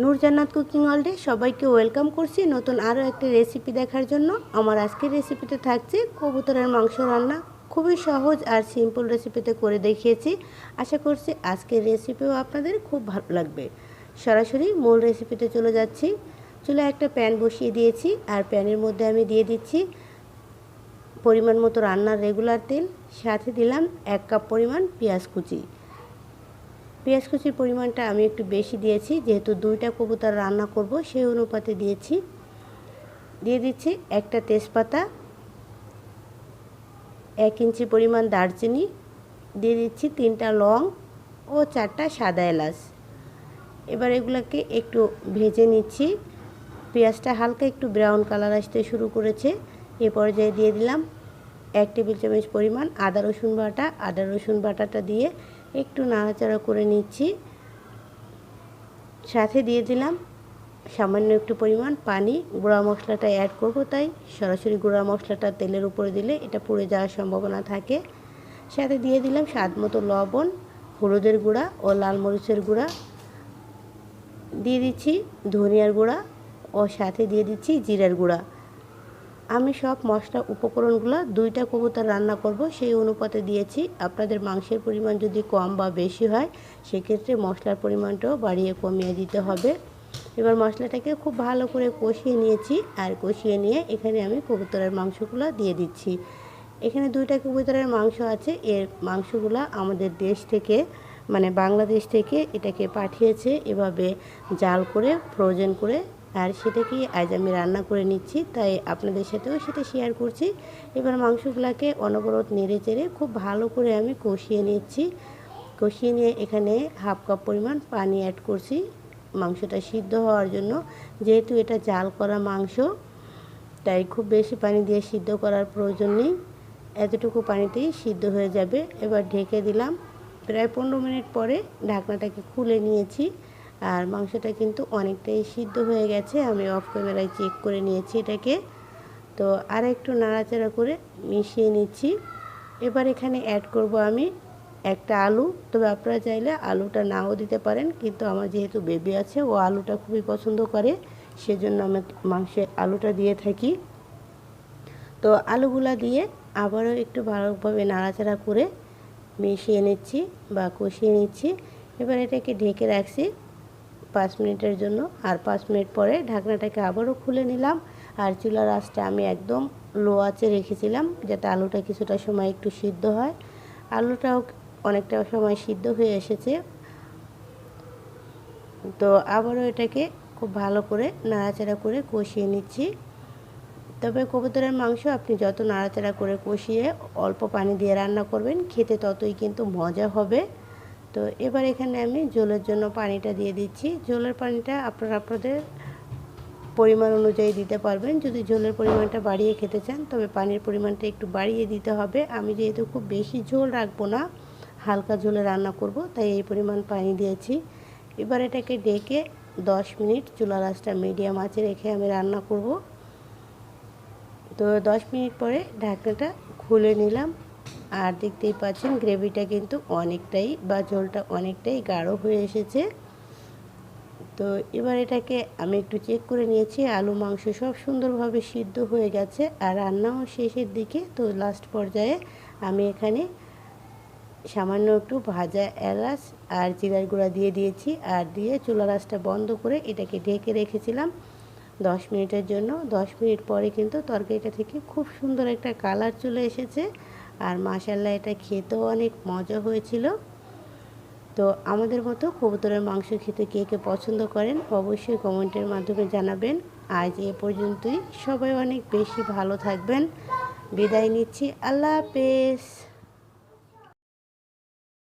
নূরজান্নাত cooking অলডে সবাইকে welcome করছি নতুন আরও একটি রেসিপি দেখার জন্য। আমার আজকের রেসিপিতে থাকছে কবুতরের মাংস রান্না। খুবই সহজ আর সিম্পল রেসিপিতে করে দেখিয়েছি। আশা করছি আজকের রেসিপিও আপনাদের খুব ভালো লাগবে। সরাসরি মূল রেসিপিতে চলে যাচ্ছি। চুলে একটা প্যান বসিয়ে দিয়েছি আর প্যানের মধ্যে আমি দিয়ে দিচ্ছি পরিমাণ মতো রান্নার রেগুলার তেল। সাথে দিলাম এক কাপ পরিমাণ পেঁয়াজ কুচি। পেঁয়াজ কুচির পরিমাণটা আমি একটু বেশি দিয়েছি, যেহেতু দুইটা কবুতর রান্না করব, সেই অনুপাতে দিয়েছি। দিয়ে দিচ্ছি একটা তেজপাতা, এক ইঞ্চি পরিমাণ দারচিনি, দিয়ে দিচ্ছি তিনটা লং ও চারটা সাদা এলাচ। এবার এগুলোকে একটু ভেজে নিচ্ছি। পেঁয়াজটা হালকা একটু ব্রাউন কালার আসতে শুরু করেছে। এ পর্যায়ে দিয়ে দিলাম এক টেবিল চামচ পরিমাণ আদা রসুন বাটা। আদা রসুন বাটাটা দিয়ে একটু নাড়াচাড়া করে নিচ্ছি। সাথে দিয়ে দিলাম সামান্য একটু পরিমাণ পানি। গুঁড়া মশলাটা অ্যাড করব তাই। সরাসরি গুঁড়া মশলাটা তেলের উপরে দিলে এটা পুড়ে যাওয়ার সম্ভাবনা থাকে। সাথে দিয়ে দিলাম স্বাদ মতো লবণ, হলুদের গুঁড়া ও লাল মরিচের গুঁড়া। দিয়ে দিচ্ছি ধনিয়ার গুঁড়া ও সাথে দিয়ে দিচ্ছি জিরার গুঁড়া। আমি সব মশলা উপকরণগুলো দুইটা কবুতর রান্না করব, সেই অনুপাতে দিয়েছি। আপনাদের মাংসের পরিমাণ যদি কম বা বেশি হয়, সেক্ষেত্রে মশলার পরিমাণটাও বাড়িয়ে কমিয়ে দিতে হবে। এবার মশলাটাকে খুব ভালো করে কষিয়ে নিয়েছি আর কষিয়ে নিয়ে এখানে আমি কবুতরের মাংসগুলো দিয়ে দিচ্ছি। এখানে দুইটা কবুতরের মাংস আছে, এর মাংসগুলো আমাদের দেশ থেকে মানে বাংলাদেশ থেকে এটাকে পাঠিয়েছে। এভাবে জাল করে, ফ্রোজেন করে আর সেটাকেই আজ আমি রান্না করে নিচ্ছি, তাই আপনাদের সাথেও সেটা শেয়ার করছি। এবার মাংসগুলোকে অনবরত নেড়ে চেড়ে খুব ভালো করে আমি কষিয়ে নিচ্ছি। কষিয়ে নিয়ে এখানে হাফ কাপ পরিমাণ পানি অ্যাড করছি মাংসটা সিদ্ধ হওয়ার জন্য। যেহেতু এটা জাল করা মাংস, তাই খুব বেশি পানি দিয়ে সিদ্ধ করার প্রয়োজন নেই। এতটুকু পানিতেই সিদ্ধ হয়ে যাবে। এবার ঢেকে দিলাম। প্রায় পনেরো মিনিট পরে ঢাকনাটাকে খুলে নিয়েছি। আর মাংসটা কিন্তু অনেকটাই সিদ্ধ হয়ে গেছে। আমি অফ ক্যামেরায় চেক করে নিয়েছি এটাকে। তো আর একটু নাড়াচাড়া করে মিশিয়ে নিচ্ছি। এবার এখানে অ্যাড করব আমি একটা আলু। তবে আপনারা চাইলে আলুটা নাও দিতে পারেন, কিন্তু আমার যেহেতু বেবি আছে, ও আলুটা খুবই পছন্দ করে, সেজন্য আমি মাংসে আলুটা দিয়ে থাকি। তো আলুগুলা দিয়ে আবারও একটু ভালোভাবে নাড়াচাড়া করে মিশিয়ে নিচ্ছি বা কষিয়ে নিচ্ছি। এবার এটাকে ঢেকে রাখছি। পাঁচ মিনিটের জন্য। আর পাঁচ মিনিট পরে ঢাকনাটাকে আবারও খুলে নিলাম। আর চুলার আঁচটা আমি একদম লো আঁচে রেখেছিলাম, যাতে আলুটা কিছুটা সময় একটু সিদ্ধ হয়। আলুটাও অনেকটা সময় সিদ্ধ হয়ে এসেছে। তো আবারও এটাকে খুব ভালো করে নাড়াচাড়া করে কষিয়ে নিচ্ছি। তবে কবুতরের মাংস আপনি যত নাড়াচাড়া করে কষিয়ে অল্প পানি দিয়ে রান্না করবেন, খেতে ততই কিন্তু মজা হবে। তো এবার এখানে আমি জলের জন্য পানিটা দিয়ে দিচ্ছি। জলের পানিটা আপনারা আপনাদের পরিমাণ অনুযায়ী দিতে পারবেন। যদি ঝোলের পরিমাণটা বাড়িয়ে খেতে চান, তবে পানির পরিমাণটা একটু বাড়িয়ে দিতে হবে। আমি যেহেতু খুব বেশি ঝোল রাখব না, হালকা ঝোলে রান্না করব, তাই এই পরিমাণ পানি দিয়েছি। এবার এটাকে ডেকে দশ মিনিট চুলা রাসটা মিডিয়াম আঁচে রেখে আমি রান্না করব। তো দশ মিনিট পরে ঢাকনাটা খুলে নিলাম। আর দেখতেই পাচ্ছেন গ্রেভিটা কিন্তু অনেকটাই বা ঝোলটা অনেকটাই গাঢ় হয়ে এসেছে। তো এবার এটাকে আমি একটু চেক করে নিয়েছি, আলু মাংস সব সুন্দরভাবে সিদ্ধ হয়ে গেছে আর রান্নাও শেষের দিকে। তো লাস্ট পর্যায়ে আমি এখানে সামান্য একটু ভাজা এলাচ আর জিরার গুঁড়া দিয়ে দিয়েছি আর দিয়ে চুলা রাসটা বন্ধ করে এটাকে ঢেকে রেখেছিলাম দশ মিনিটের জন্য। দশ মিনিট পরে কিন্তু তরকারিটা থেকে খুব সুন্দর একটা কালার চলে এসেছে। আর মাসাল্লাহ এটা খেতেও অনেক মজা হয়েছিল। তো আমাদের মতো কবুতরের মাংস খেতে কে কে পছন্দ করেন অবশ্যই কমেন্টের মাধ্যমে জানাবেন। আজ এ পর্যন্তই। সবাই অনেক বেশি ভালো থাকবেন। বিদায় নিচ্ছি। আল্লাহ হাফেজ।